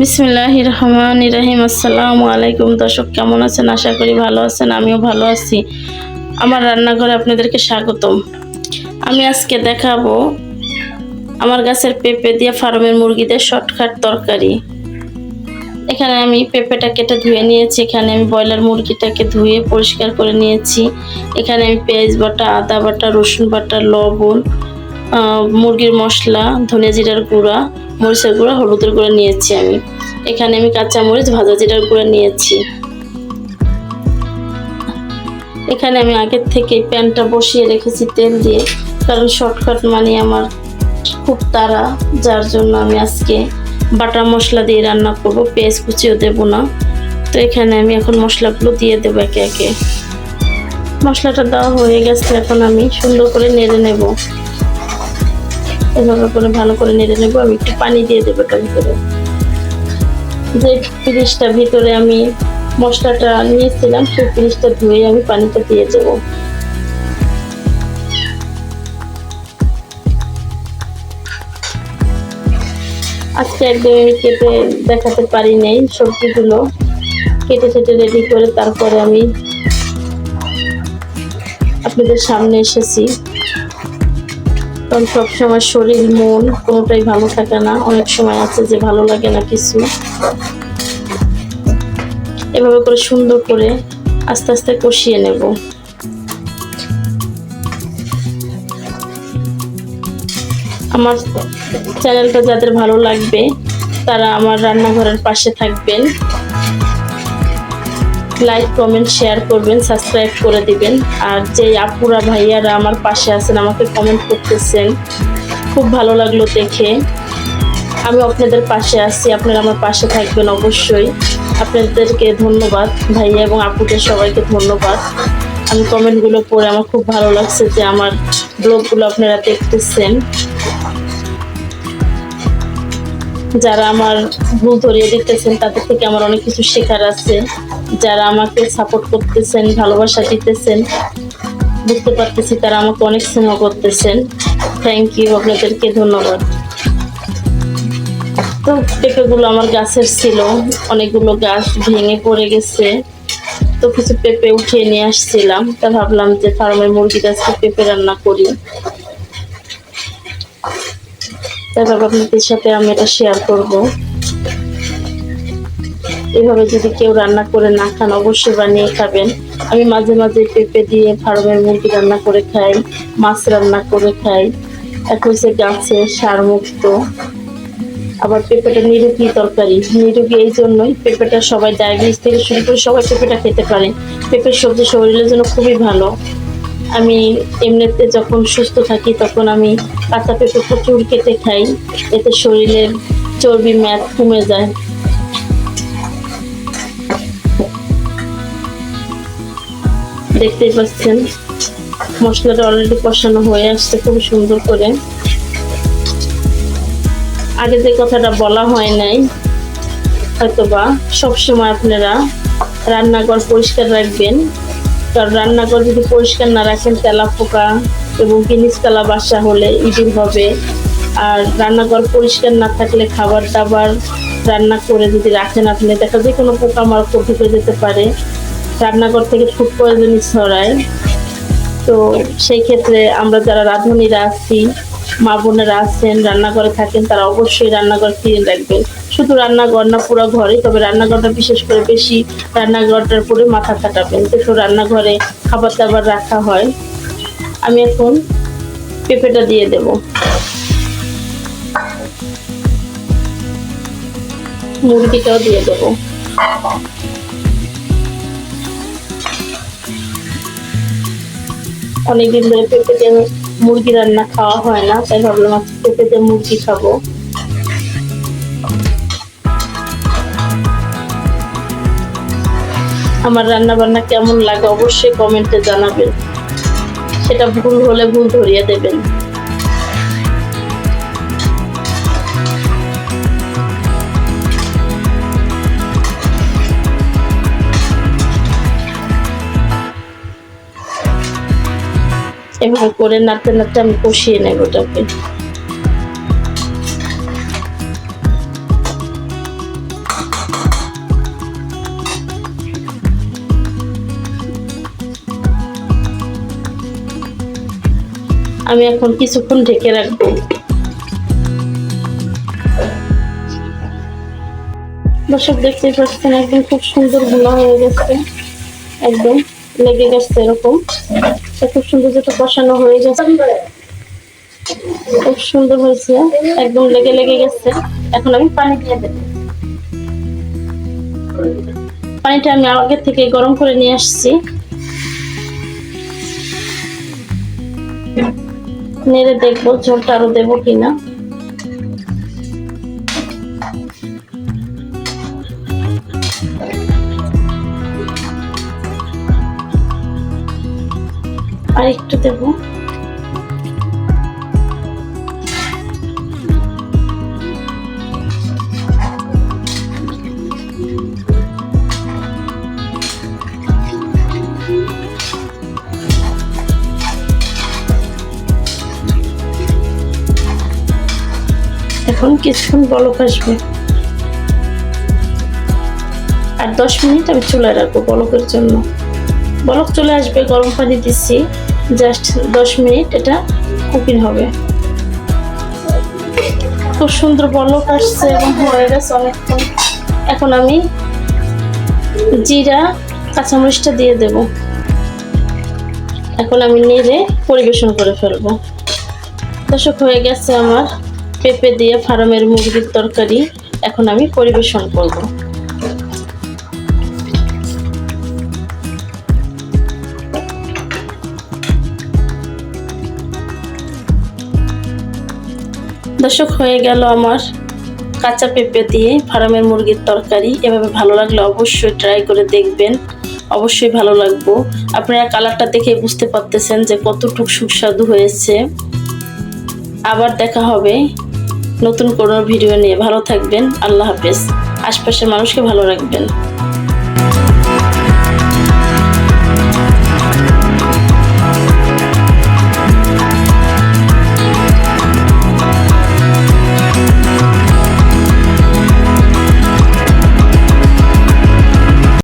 বিসমিল্লাহ রহমান রাহিম। আসসালামু আলাইকুম। দর্শক, কেমন আছেন? আশা করি ভালো আছেন, আমিও ভালো আছি। আমার রান্নাঘরে আপনাদেরকে স্বাগতম। আমি আজকে দেখাবো আমার গাছের পেঁপে দিয়ে ফার্মের মুরগিদের শর্টকাট তরকারি। এখানে আমি পেঁপেটা কেটে ধুয়ে নিয়েছি। এখানে আমি ব্রয়লার মুরগিটাকে ধুয়ে পরিষ্কার করে নিয়েছি। এখানে আমি পেঁয়াজ বাটা, আদা বাটা, রসুন বাটা, লবণ মুরগির মশলা ধনে জিরার গুঁড়া, মরিচের গুঁড়া, হলুদের গুঁড়া নিয়েছি আমি। এখানে আমি কাঁচা মরিচ, ভাজা জিরার গুঁড়া নিয়েছি। এখানে আমি আগের থেকে প্যানটা বসিয়ে রেখেছি তেল দিয়ে, কারণ শর্টকাট মানে আমার খুব তাড়া, যার জন্য আমি আজকে বাটা মশলা দিয়ে রান্না করব, পেঁয়াজ কুচিও দেবো না। তো এখানে আমি এখন মশলাগুলো দিয়ে দেবো একে একে। মশলাটা দেওয়া হয়ে গেছে, এখন আমি সুন্দর করে নেড়ে নেব। এভাবে করে ভালো করে নেড়ে নেব, আমি একটু পানি দিয়ে দেবো এটার ভিতরে। যে পিরিচটা ভিতরে আমি মশলাটা নিয়েছিলাম, সেই পিরিচটা ধুয়ে আমি পানিটা দিয়ে দেবো। আজকে একদম আমি কেটে দেখাতে পারি নাই সবজিগুলো। কেটে কেটে রেডি করে তারপরে আমি আপনাদের সামনে এসেছি। কারণ সবসময় শরীর, মন কোনোটাই ভালো থাকে না। অনেক সময় আছে যে ভালো লাগে না কিছু। এভাবে করে সুন্দর করে আস্তে আস্তে কষিয়ে নেব। আমার চ্যানেলটা যাদের ভালো লাগবে, তারা আমার রান্নাঘরের পাশে থাকবেন। লাইক কমেন্ট শেয়ার করবেন সাবস্ক্রাইব করে দিবেন। আর যে আপুরা ভাইয়ারা আমার পাশে আছেন, আমাকে কমেন্ট করতেছেন, খুব ভালো লাগল দেখে। আমি আপনাদের পাশে আছি, আপনারা আমার পাশে থাকবেন অবশ্যই। আপনাদেরকে ধন্যবাদ, ভাইয়া এবং আপুদের সবাইকে ধন্যবাদ। আমি কমেন্টগুলো পড়ে আমার খুব ভালো লাগছে যে আমার ব্লগগুলো আপনারা দেখতেছেন। যারা আমার ভুল ধরিয়ে দিতেছেন, তাদের থেকে আমার অনেক কিছু শেখার আছে। যারা আমাকে সাপোর্ট করতেছেন, ভালোবাসা দিতেছেন, বুঝতে পারতেছি তারা আমাকে অনেক স্নেহ করতেছেন। থ্যাংক ইউ আপনাদেরকে ধন্যবাদ। তো পেঁপেগুলো আমার গাছের ছিল, অনেকগুলো গাছ ভেঙে পড়ে গেছে। তো কিছু পেঁপে উঠিয়ে নিয়ে আসছিলাম, তা ভাবলাম যে ফার্মের মুরগি আজকে পেঁপে রান্না করি। তারপর আপনাদের সাথে আমি এটা শেয়ার করব। এভাবে যদি কেউ রান্না করে না খান, অবশ্যই বানিয়ে খাবেন। আমি মাঝে মাঝে পেঁপে দিয়ে ফার্মের মুরগি রান্না করে খাই, মাছ রান্না করে খাই। এখন হচ্ছে গাছে সার মুক্ত আবার পেঁপেটা নিরোগী তরকারি। নিরোগী এই জন্যই পেঁপেটা সবাই ডায়াবেটিস থেকে শুরু করে সবাই পেঁপেটা খেতে পারে। পেঁপের সবজি শরীরের জন্য খুবই ভালো। আমি এমনিতে যখন সুস্থ থাকি, তখন আমি কাঁচা পেঁপে প্রচুর কেটে খাই। এতে শরীরের চর্বি ম্যাথ কমে যায়। দেখতেই পাচ্ছেন, মশলাটা অলরেডি কষানো হয়ে আসছে খুব সুন্দর করে। আগে যে কথাটা বলা হয় নাই, হয়তোবা সবসময় আপনারা রান্নাঘর পরিষ্কার রাখবেন। কারণ রান্নাঘর যদি পরিষ্কার না রাখেন, তেলা পোকা এবং কালা বাসা হলে ইঁদুর হবে। আর রান্নাঘর পরিষ্কার না থাকলে খাবার দাবার রান্না করে যদি রাখেন আপনি, দেখা যে কোনো পোকা মাকড় ঢুকে যেতে পারে। রান্নাঘর থেকে ফুড পয়জনই ছড়ায়। তো সেই ক্ষেত্রে আমরা যারা রাঁধুনিরা আছি মা বোনেরা আছেন, রান্নাঘরে থাকেন, তারা অবশ্যই রান্নাঘর ক্লিন রাখবেন শুধু রান্নাঘর না, পুরো ঘরে তবে রান্নাঘরটা বিশেষ করে বেশি রান্নাঘরটার পরে মাথা কাটাবেন তো রান্নাঘরে খাবার দাবার রাখা হয়। আমি এখন পেঁপেটা দিয়ে দেব। মুরগিটাও দিয়ে দেবো। অনেকদিন ধরে পেঁপে দিয়ে মুরগি রান্না খাওয়া হয় না, তাই ভাবলাম আজকে দিয়ে মুরগি খাব। আমার রান্না বান্না কেমন লাগে অবশ্যই কমেন্টে জানাবেন। সেটা ভুল হলে ভুল ধরিয়ে দেবেন। এভাবে করে নাড়তে নাড়তে আমি কষিয়ে নেব ওটাকে। আমি এখন কিছুক্ষণ ঢেকে রাখব। দর্শক, দেখতে পাচ্ছেন একদম খুব সুন্দরগুলা হয়ে গেছে। একদম লেগে গেছে এরকম। তো খুব সুন্দর যেটা কষানো হয়ে গেছে খুব সুন্দর হয়েছে। একদম লেগে লেগে গেছে। এখন আমি পানি দিয়ে দেব। পানিটা আমি আগে থেকে গরম করে নিয়ে আসছি। নেড়ে দেখব ঝোলটা আরও দেবো কিনা। আর একটু দেবো। এখন কিছুক্ষণ বলক আসবে। আর দশ মিনিট আমি চুলায় রাখব বলকের জন্য। বলক চলে আসবে, গরম পানি দিচ্ছি। জাস্ট দশ মিনিট এটা কুকিং হবে। খুব সুন্দর বলক আসছে এবং হয়ে গেছে অনেকক্ষণ। এখন আমি জিরা, কাঁচামরিচটা দিয়ে দেব। এখন আমি নেড়ে পরিবেশন করে ফেলব। দর্শক, হয়ে গেছে আমার পেঁপে দিয়ে ফার্মের মুরগির তরকারি। এখন আমি পরিবেশন করব। দর্শক, হয়ে গেল আমার কাঁচা পেঁপে দিয়ে ফার্মের মুরগির তরকারি। এভাবে ভালো লাগলে অবশ্যই ট্রাই করে দেখবেন। অবশ্যই ভালো লাগবো। আপনারা কালারটা দেখে বুঝতে পারতেছেন যে কতটুকু সুস্বাদু হয়েছে। আবার দেখা হবে নতুন কোনো ভিডিও নিয়ে। ভালো থাকবেন। আল্লাহ হাফেজ। আশপাশের মানুষকে ভালো রাখবেন।